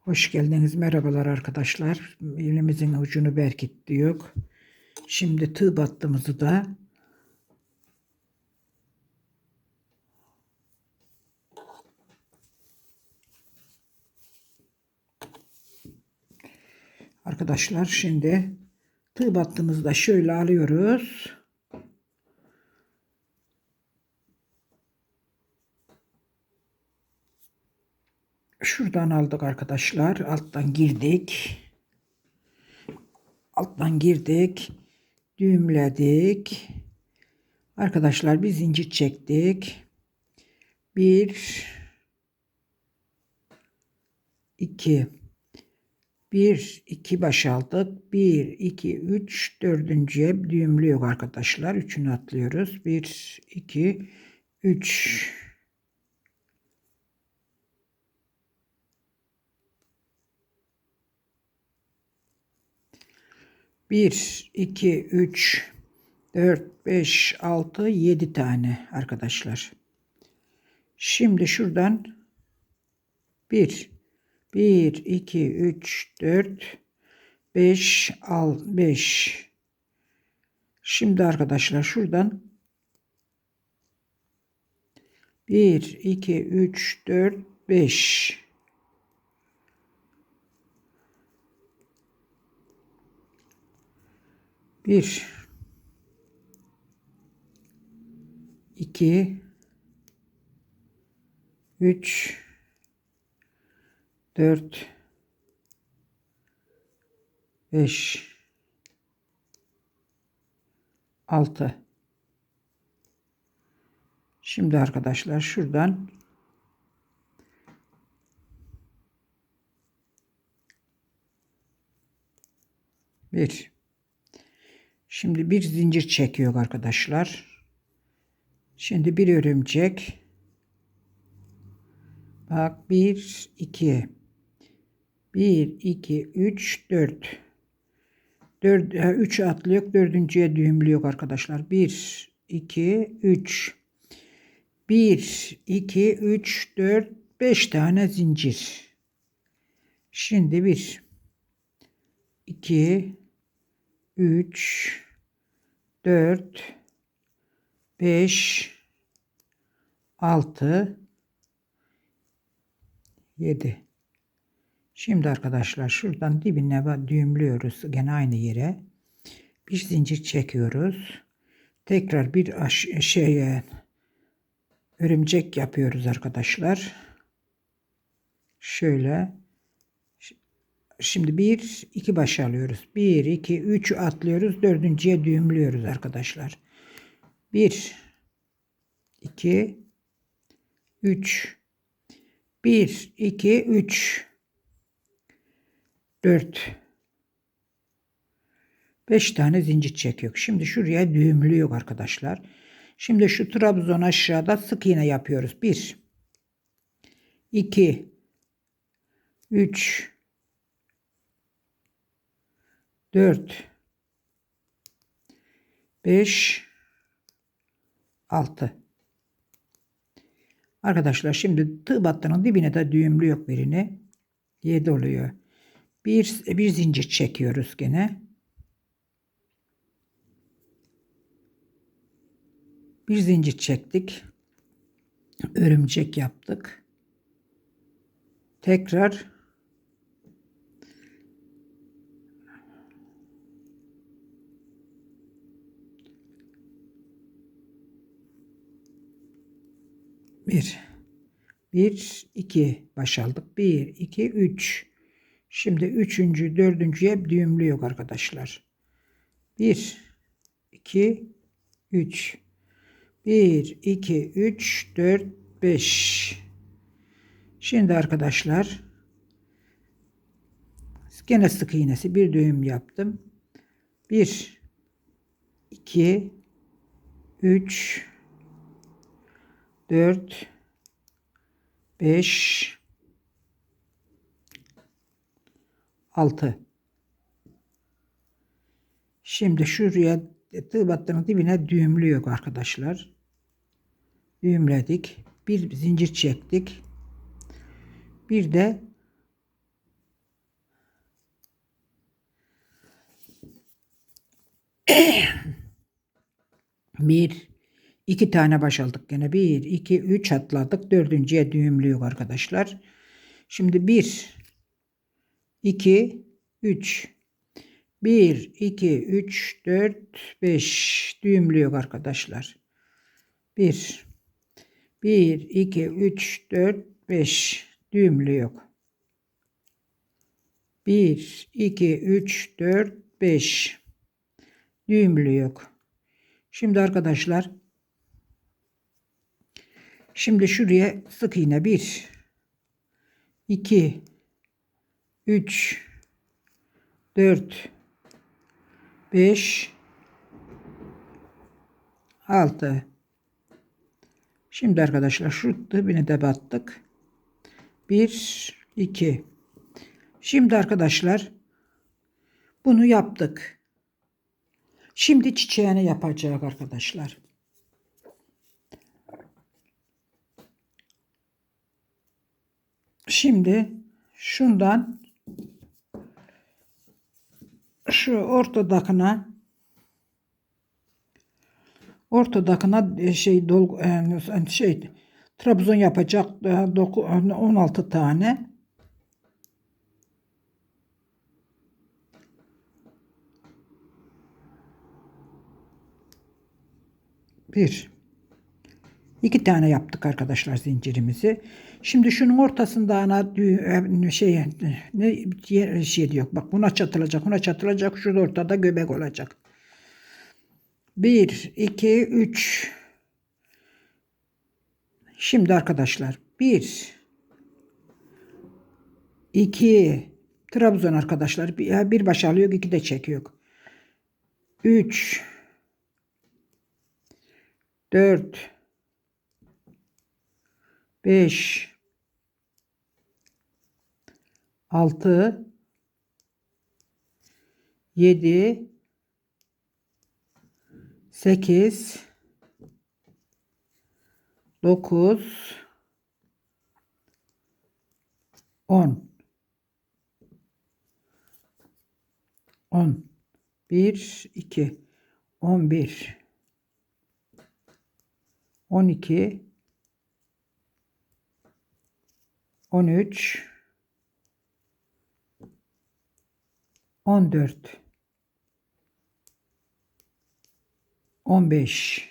Hoş geldiniz. Merhabalar arkadaşlar. Elimizin ucunu berkit diyor. Şimdi tığ battığımızı da Arkadaşlar şimdi tığ battığımızı da şöyle alıyoruz. Şuradan aldık arkadaşlar. Alttan girdik. Alttan girdik. Düğümledik. Arkadaşlar bir zincir çektik. Bir, iki, bir, iki baş aldık. Bir, iki, üç, dördüncüye düğümlüyor arkadaşlar. Üçünü atlıyoruz. Bir, iki, üç. Bir, iki, üç, dört, beş, altı, yedi tane arkadaşlar. Şimdi şuradan bir, bir, iki, üç, dört, beş, al, beş. Şimdi arkadaşlar şuradan bir, iki, üç, dört, beş. Bir, iki, üç, dört, beş, altı. Şimdi arkadaşlar şuradan bir Şimdi bir zincir çekiyor arkadaşlar. Şimdi bir örümcek. Bak bir iki bir iki üç dört dört üç atlıyor. Dördüncüye düğümlüyor arkadaşlar. Bir iki üç bir iki üç dört beş tane zincir. Şimdi bir iki 3 4 5 6 7 Şimdi arkadaşlar şuradan dibine düğümlüyoruz gene aynı yere. Bir zincir çekiyoruz. Tekrar bir şeye örümcek yapıyoruz arkadaşlar. Şöyle Şimdi bir iki baş alıyoruz. Bir iki üç atlıyoruz. Dördüncüye düğümlüyoruz arkadaşlar. Bir iki üç bir iki üç dört beş tane zincir çekiyor. Şimdi şuraya düğümlüyor arkadaşlar. Şimdi şu trabzon aşağıda sık iğne yapıyoruz. Bir iki üç 4 5 6 Arkadaşlar şimdi tığ battının dibine de düğümlü yok birini. 7 oluyor. Bir, bir zincir çekiyoruz gene. Bir zincir çektik. Örümcek yaptık. Tekrar Bir. Bir, iki baş aldık. Bir, iki, üç. Şimdi üçüncü, dördüncüye düğümlü yok arkadaşlar. Bir, iki, üç. Bir, iki, üç, dört, beş. Şimdi arkadaşlar gene sık iğnesi bir düğüm yaptım. Bir, iki, üç, 4 5 6 Şimdi şuraya tığ battığının dibine düğümlüyor arkadaşlar. Düğümledik. Bir zincir çektik. Bir de bir iki tane baş aldık gene. Bir, iki, üç atladık. Dördüncüye düğümlüyor arkadaşlar. Şimdi bir, iki, üç. Bir, iki, üç, dört, beş. Düğümlüyor arkadaşlar. Bir, bir, iki, üç, dört, beş. Düğümlüyor. Bir, iki, üç, dört, beş. Düğümlü yok. Şimdi arkadaşlar şimdi şuraya sık iğne 1 2 3 4 5 6 Şimdi arkadaşlar şu dibine de battık. 1 2 Şimdi arkadaşlar bunu yaptık. Şimdi çiçeğini yapacak arkadaşlar. Şimdi şundan şu ortadakına ortadakına e, şey dolgu e, şey trabzon yapacak e, doku- 16 tane Bir. İki tane yaptık arkadaşlar zincirimizi. Şimdi şunun ortasında ana e, şey ne şey diyor. Bak buna çatılacak, buna çatılacak. Şurada ortada göbek olacak. Bir, iki, üç. Şimdi arkadaşlar bir, iki, Trabzon arkadaşlar bir, bir baş alıyor, iki de çekiyor. Üç, 4 5 6 7 8 9 10 10 1 2 11 12 13 14 15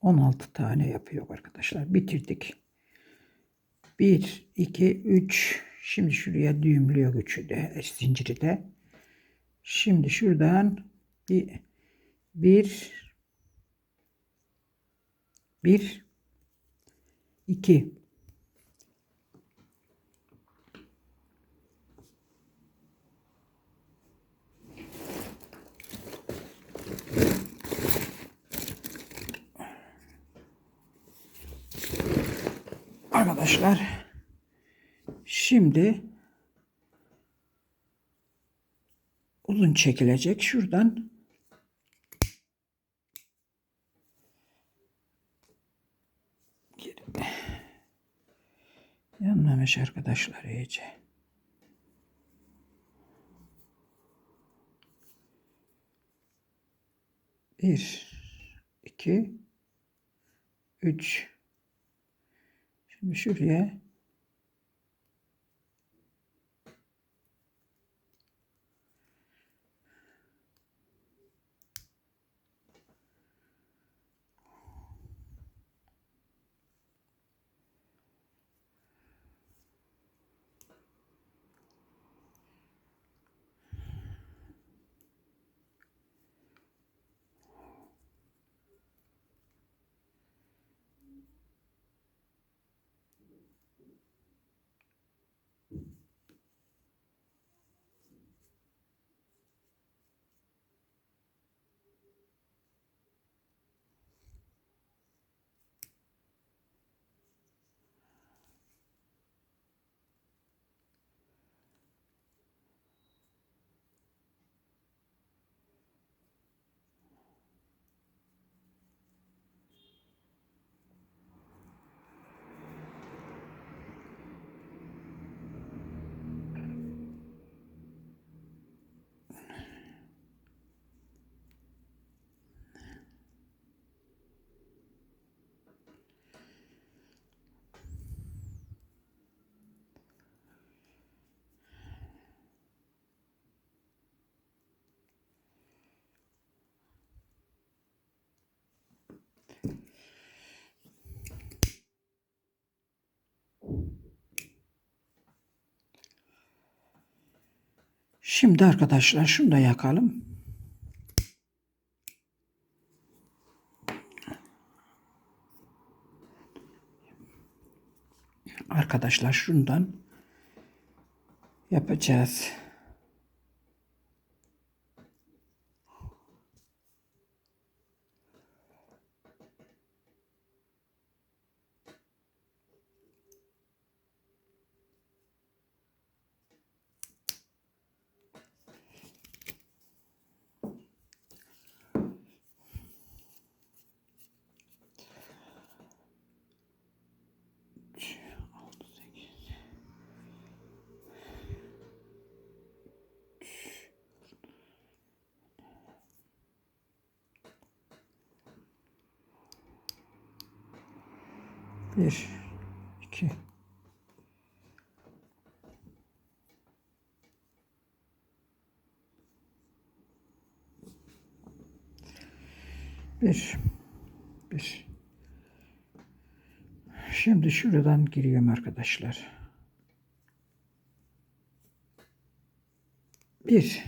16 tane yapıyor arkadaşlar. Bitirdik. 1 2 3 Şimdi şuraya düğümlüyor üçü de zinciri de. Şimdi şuradan bir bir bir iki Arkadaşlar şimdi uzun çekilecek. Şuradan yanmamış arkadaşlar iyice. Bir, iki, üç. Şimdi şuraya Şimdi arkadaşlar şunu da yakalım. Arkadaşlar şundan yapacağız. Bir, iki. Bir, bir. Şimdi şuradan giriyorum arkadaşlar. Bir,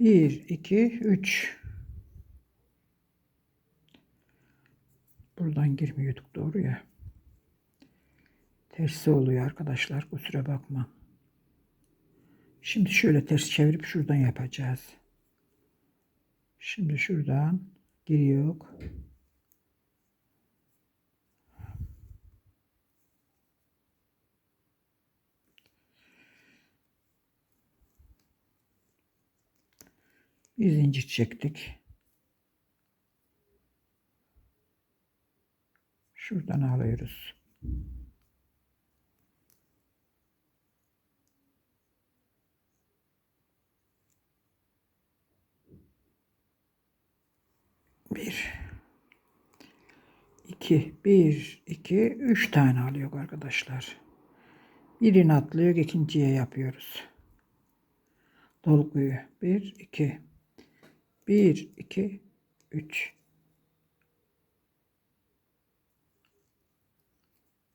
bir, iki, üç. Buradan girmiyorduk doğru ya. Tersi oluyor arkadaşlar kusura bakma. Şimdi şöyle ters çevirip şuradan yapacağız. Şimdi şuradan giriyor. Bir zincir çektik. Şuradan alıyoruz. Bir, iki, bir, iki, üç tane alıyor arkadaşlar. Birini atlıyor, ikinciye yapıyoruz. Dolguyu. Bir, iki, bir, iki, üç.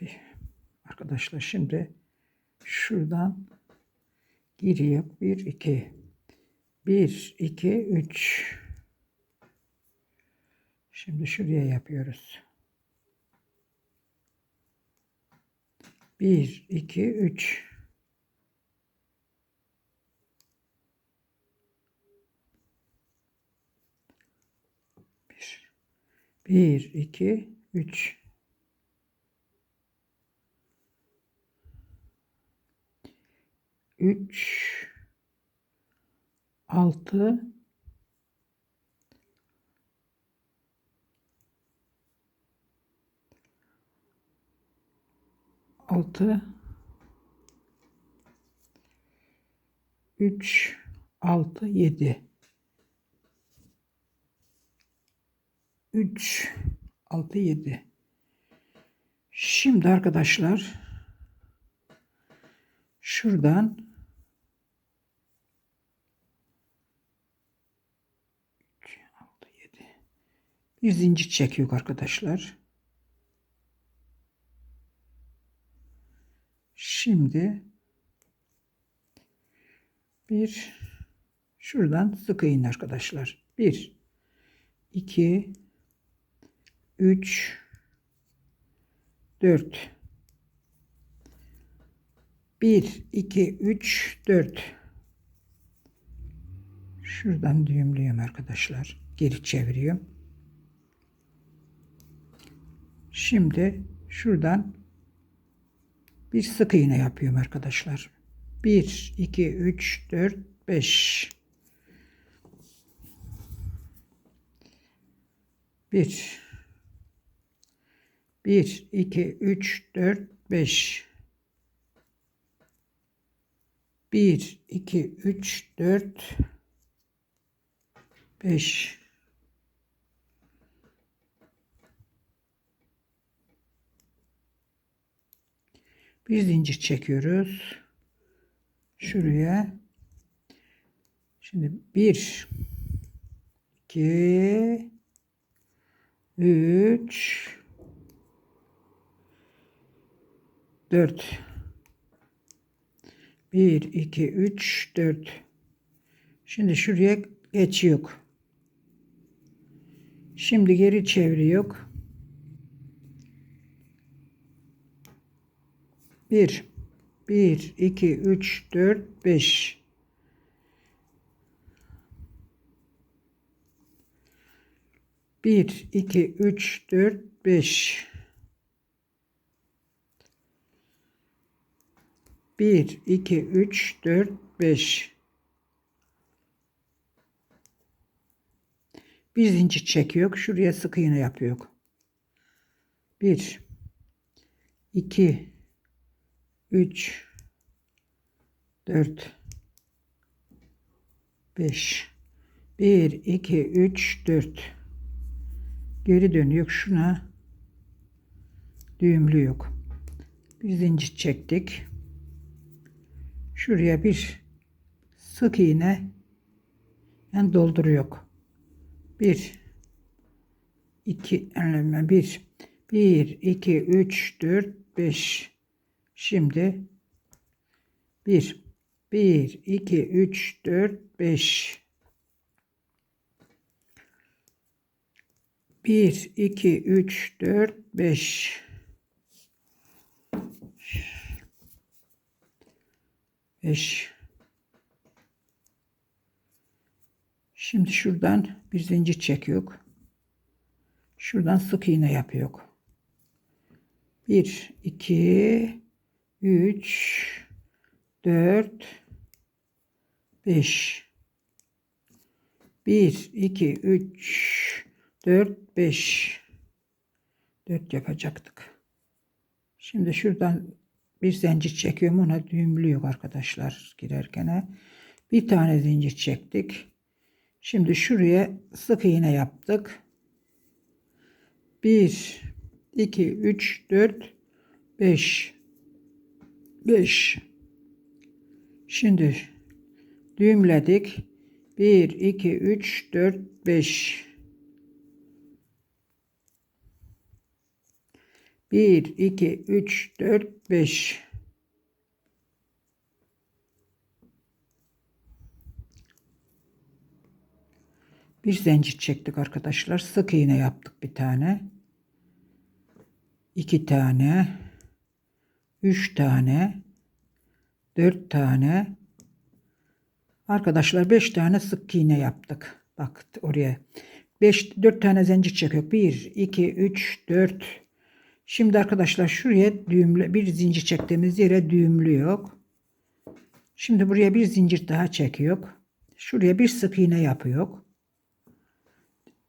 Bir. Arkadaşlar şimdi şuradan giriyor. Bir, iki. Bir, iki, üç. Şimdi şuraya yapıyoruz. Bir, iki, üç. Bir, bir, iki, üç. Üç, altı, altı, üç, altı, yedi. Üç, altı, yedi. Şimdi arkadaşlar şuradan bir zincir çekiyor arkadaşlar. Şimdi bir şuradan sık iğne arkadaşlar. Bir, iki, üç, dört. Bir, iki, üç, dört. Şuradan düğümlüyorum arkadaşlar. Geri çeviriyorum. Şimdi şuradan bir sık iğne yapıyorum arkadaşlar. 1, 2, 3, 4, 5. 1 1, 2, 3, 4, 5. 1, 2, 3, 4, 5. Bir zincir çekiyoruz. Şuraya. Şimdi 1, 2, 3, 4. 1, 2, 3, 4. Şimdi şuraya geçiyor. Şimdi geri çeviriyor. 1, 1, 2, 3, 4, 5. Bir, iki, üç, dört, beş. Bir, iki, üç, dört, beş. Bir zincir çekiyor. Şuraya sık iğne yapıyor. Bir, iki, üç, dört, beş. Bir, iki, üç, dört. Geri dönüyor şuna. Düğümlü yok. Bir zincir çektik. Şuraya bir sık iğne yani dolduruyor. Bir, iki, bir, bir, iki, üç, dört, beş. Şimdi bir, bir, iki, üç, dört, beş. 1, 2, 3, 4, 5. Beş. Şimdi şuradan bir zincir çekiyor. Şuradan sık iğne yapıyor. 1, 2, 3, 4, 5. 1, 2, 3, 4, 5. 4 yapacaktık. Şimdi şuradan bir zincir çekiyorum. Ona düğümlüyor arkadaşlar girerken. Bir tane zincir çektik. Şimdi şuraya sık iğne yaptık. 1, 2, 3, 4, 5. 5. Şimdi düğümledik. 1, 2, 3, 4, 5. 1, 2, 3, 4, 5. Bir zincir çektik arkadaşlar. Sık iğne yaptık bir tane. iki tane. Üç tane. Dört tane. Arkadaşlar beş tane sık iğne yaptık. Bak oraya. Beş, dört tane zincir çekiyor. Bir, iki, üç, dört, Şimdi arkadaşlar şuraya düğümle bir zincir çektiğimiz yere düğümlüyor. Şimdi buraya bir zincir daha çekiyor. Şuraya bir sık iğne yapıyor.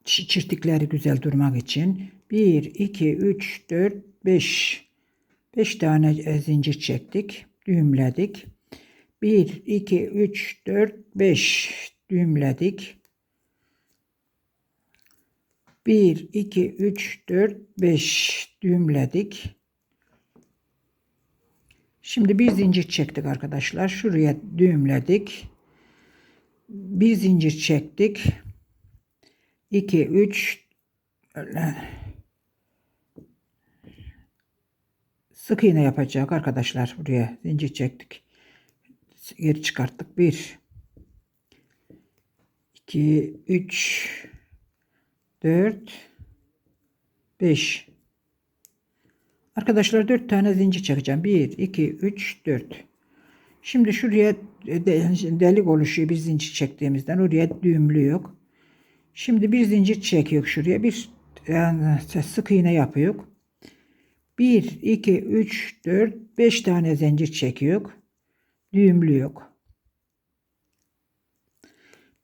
Çirtikleri güzel durmak için. 1, 2, 3, 4, 5. 5 tane e, zincir çektik. Düğümledik. 1, 2, 3, 4, 5 düğümledik. 1, 2, 3, 4, 5 düğümledik. Şimdi bir zincir çektik arkadaşlar. Şuraya düğümledik. Bir zincir çektik. 2, 3 sık iğne yapacak arkadaşlar. Buraya zincir çektik. Geri çıkarttık. 1 2 3 4 5 Arkadaşlar 4 tane zincir çekeceğim. 1 2 3 4 Şimdi şuraya delik oluşuyor bir zincir çektiğimizden oraya düğümlü yok. Şimdi bir zincir çekiyor şuraya bir yani sık iğne yapıyor. 1 2 3 4 5 tane zincir çekiyor. Düğümlü yok.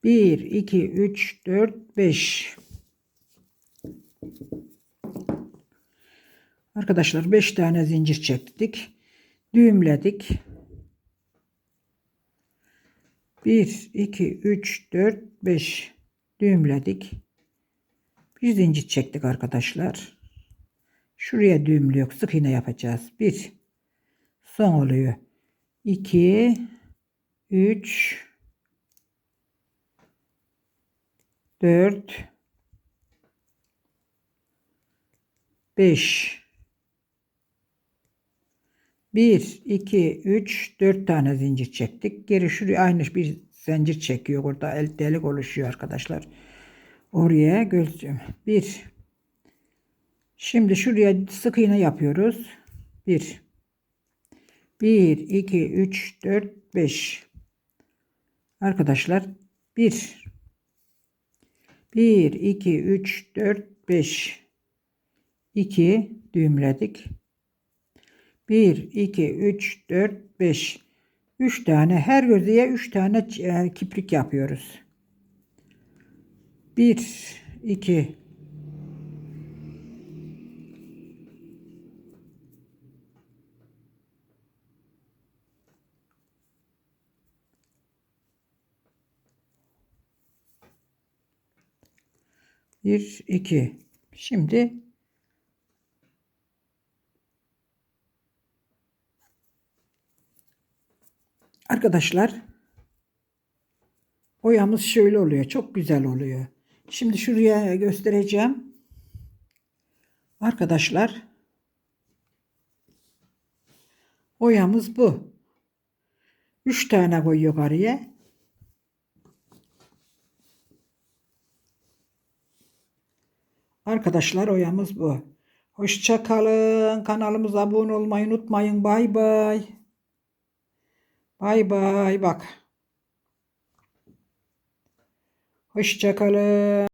1 2 3 4 5 Arkadaşlar 5 tane zincir çektik. Düğümledik. 1, 2, 3, 4, 5 düğümledik. Bir zincir çektik arkadaşlar. Şuraya düğümlüyor. Sık iğne yapacağız. 1 son oluyor. 2 3 4 5 1 2 3 4 tane zincir çektik. Geri şuraya aynı bir zincir çekiyor. Burada el delik oluşuyor arkadaşlar. Oraya gözcüm. 1 Şimdi şuraya sık iğne yapıyoruz. 1 1 2 3 4 5 Arkadaşlar 1 1 2 3 4 5 2 düğümledik. 1 2 3 4 5 3 tane her gözeye 3 tane e, kiprik yapıyoruz. 1 2 1 2 Şimdi Arkadaşlar boyamız şöyle oluyor. Çok güzel oluyor. Şimdi şuraya göstereceğim. Arkadaşlar boyamız bu. 3 tane koy yukarıya. Arkadaşlar oyamız bu. Hoşça kalın. Kanalımıza abone olmayı unutmayın. Bay bay. Bay bay bak. Hoşça kalın.